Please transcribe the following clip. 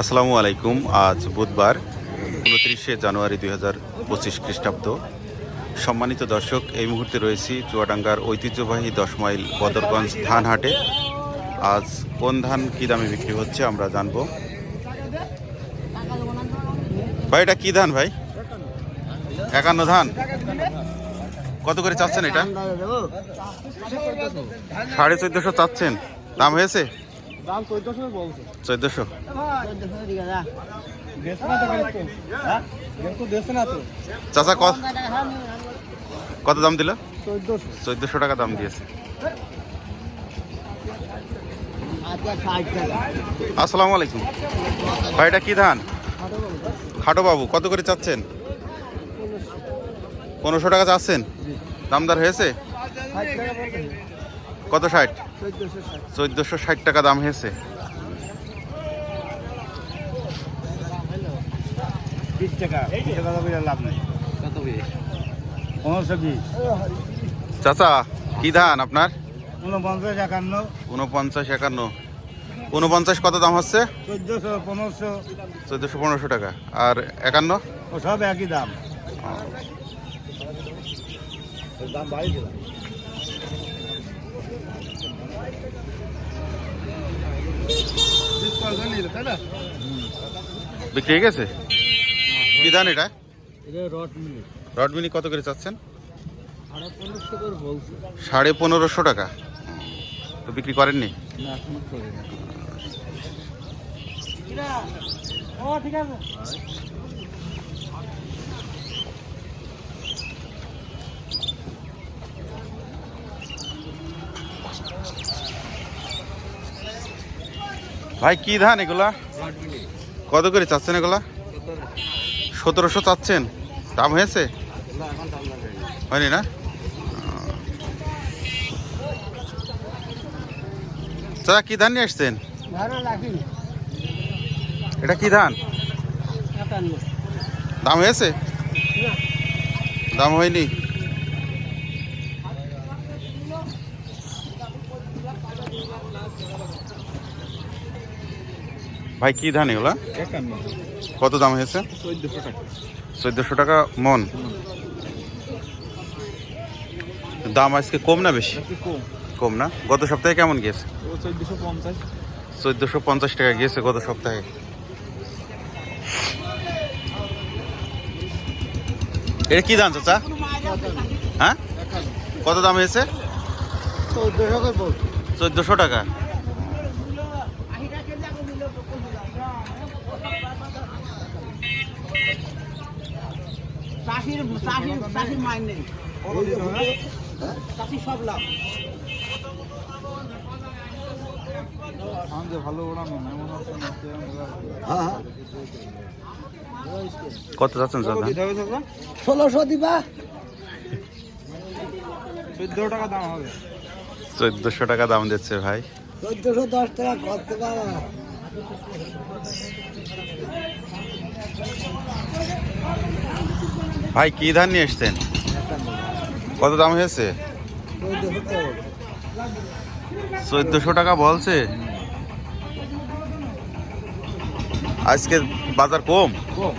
আসসালামু আলাইকুম, আজ বুধবার, উনত্রিশে জানুয়ারি দুই হাজার পঁচিশ খ্রিস্টাব্দ। সম্মানিত দর্শক, এই মুহূর্তে রয়েছি চুয়াডাঙ্গার ঐতিহ্যবাহী দশ মাইল বদরগঞ্জ ধান হাটে আজ কোন ধান কী দামে বিক্রি হচ্ছে আমরা জানব। ভাই, এটা কী ধান ভাই? একান্ন ধান। কত করে চাচ্ছেন এটা? সাড়ে চোদ্দশো চাচ্ছেন। দাম হয়েছে? দাম বলছে। চাচা কত কত দাম দিল? চোদ্দশো। চোদ্দশো টাকা দাম দিয়েছে। আসসালামু আলাইকুম। ভাই এটা কি ধান? খাটো বাবু কত করে চাচ্ছেন? পনেরোশো টাকা চাচ্ছেন? দামদার হয়েছে? কত ষাট? চোদ্দশো ষাট। টাকা দাম হয়েছে। বিশ টাকা। লাভ নেই। কত বিশ? পনেরোশো বিশ। চাচা কি ধান আপনার? ঊনপঞ্চাশ একান্ন। উনপঞ্চাশ একান্ন। উনপঞ্চাশ কত দাম হচ্ছে? চোদ্দশো পনেরোশো। চোদ্দশো পনেরোশো টাকা। আর একান্ন? সব একই দাম। দাম বাড়িয়ে দিলাম। বিক্রি হয়ে গেছে? কি ধান এটা? এটা রড রডমিনি কত করে চাচ্ছেন? সাড়ে পনেরোশো টাকা। তো বিক্রি করেননি? ঠিক আছে। ভাই, কি ধান এগুলা? কত করে চাচ্ছেন এগুলা? সতেরোশো চাচ্ছেন। দাম হয়েছে? হয়নি না? চাচা কি ধান নিয়ে আসছেন? এটা কি ধান? দাম হয়েছে? দাম হয়নি? ভাই কি ধান এগুলা? কত দাম হয়েছে? চোদ্দশো টাকা। মন। দাম আজকে কম না বেশি? কম। না? গত সপ্তাহে কেমন গিয়েছে? চোদ্দশো পঞ্চাশ। টাকা গিয়েছে গত সপ্তাহে। এটা কি দাম চাচা? হ্যাঁ? কত দাম হয়েছে? চোদ্দশো টাকা। চাষির চাষির চাষির মাইন নেই। চাষির সব লাভ। আছে না কত যাচ্ছেন ষোলোশো দিবা? চোদ্দ টাকা দাম হবে। চোদ্দশো টাকা দাম দিচ্ছে ভাই। চোদ্দশো দশ টাকা করতে পারবা ভাই, কি ধান নিয়ে এসছেন? কত দাম হয়েছে? চোদ্দশো টাকা বলছে। আজকে বাজার কম? কম।